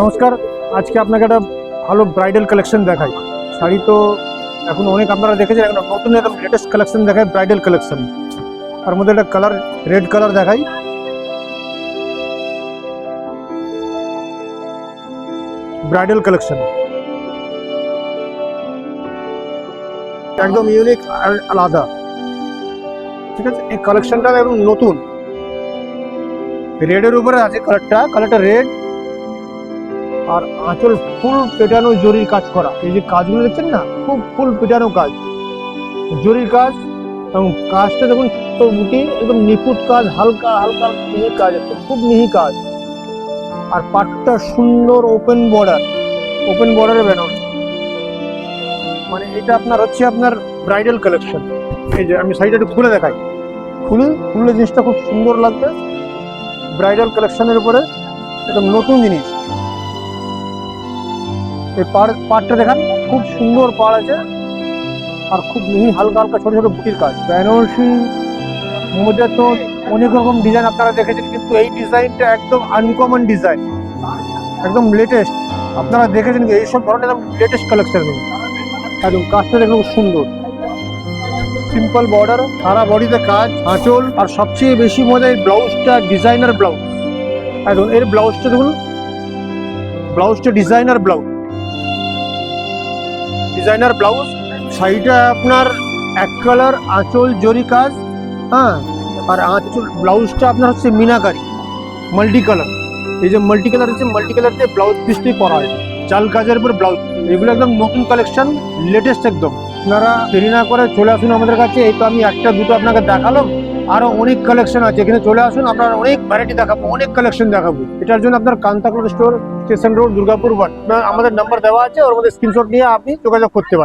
নমস্কার, আজকে আপনাকে একটা ভালো ব্রাইডাল কালেকশন দেখাই। শাড়ি তো এখন অনেক আপনারা দেখেছেন, এখন নতুন একদম লেটেস্ট কালেকশন দেখায় ব্রাইডাল কালেকশন তার মধ্যে একটা কালার রেড কালার দেখাই। ব্রাইডাল কালেকশন একদম ইউনিক আর আলাদা। ঠিক আছে? এই কালেকশনটা একদম নতুন। রেডের উপরে আছে কালারটা কালারটা রেড আর আঁচল ফুল পেটানো জরির কাজ করা। এই যে কাজগুলো দেখছেন না, খুব ফুল পেটানো কাজ। জরির কাজ এবং কাজটা দেখুন ছোট্ট বুটি, একদম নিখুঁত কাজ, হালকা হালকা মিহি কাজ একদম খুব মিহি কাজ। আর পাটটা সুন্দর ওপেন বর্ডার ওপেন বর্ডারে বেনার মানে এটা আপনার হচ্ছে আপনার ব্রাইডাল কালেকশন এই যে আমি শাড়িটা একটু খুলে দেখাই। খুলে, খুললে জিনিসটা খুব সুন্দর লাগবে। ব্রাইডাল কালেকশনের উপরে একদম নতুন জিনিস। এই পাড় পাড়টা দেখান খুব সুন্দর পাড় আছে। আর খুব মিহি হালকা হালকা ছোট ছোট বুটির কাজ। বেনারসি মধ্যে তো অনেক রকম ডিজাইন আপনারা দেখেছেন কিন্তু এই ডিজাইনটা একদম আনকমন ডিজাইন একদম লেটেস্ট আপনারা দেখেছেন কি এইসব ধরনের একদম লেটেস্ট কালেকশন একদম কাজটা দেখুন খুব সুন্দর। সিম্পল বর্ডার সারা বডিতে কাজ আঁচল আর সবচেয়ে বেশি মজা এই ব্লাউজটা ডিজাইনার ব্লাউজ একদম এর ব্লাউজটা দেখুন। ব্লাউজটা ডিজাইনার ব্লাউজ ডিজাইনার ব্লাউজ। শাড়িটা আপনার এক কালার আঁচল জরি কাজ হ্যাঁ? আর আঁচল, ব্লাউজটা আপনার হচ্ছে মিনাকারি মাল্টি কালার এই যে মাল্টি কালার হচ্ছে মাল্টি কালার দিয়ে ব্লাউজ পিসটি করা হয়। চাল কাজের উপর ব্লাউজ, এগুলো একদম নতুন কালেকশন লেটেস্ট একদম। আপনারা দেরি না করে চলে আসুন আমাদের কাছে, এই তো আমি একটা, দুটো আপনাকে দেখালাম। আরও অনেক কালেকশন আছে। এখানে চলে আসুন, আপনার অনেক ভ্যারাইটি দেখাবো, অনেক কালেকশন দেখাবো। এটার জন্য আপনার Kantakul store station road Durgapur one আমাদের নাম্বার দেওয়া আছে, ওর মধ্যে স্ক্রিনশট নিয়ে আপনি যোগাযোগ করতে পারেন।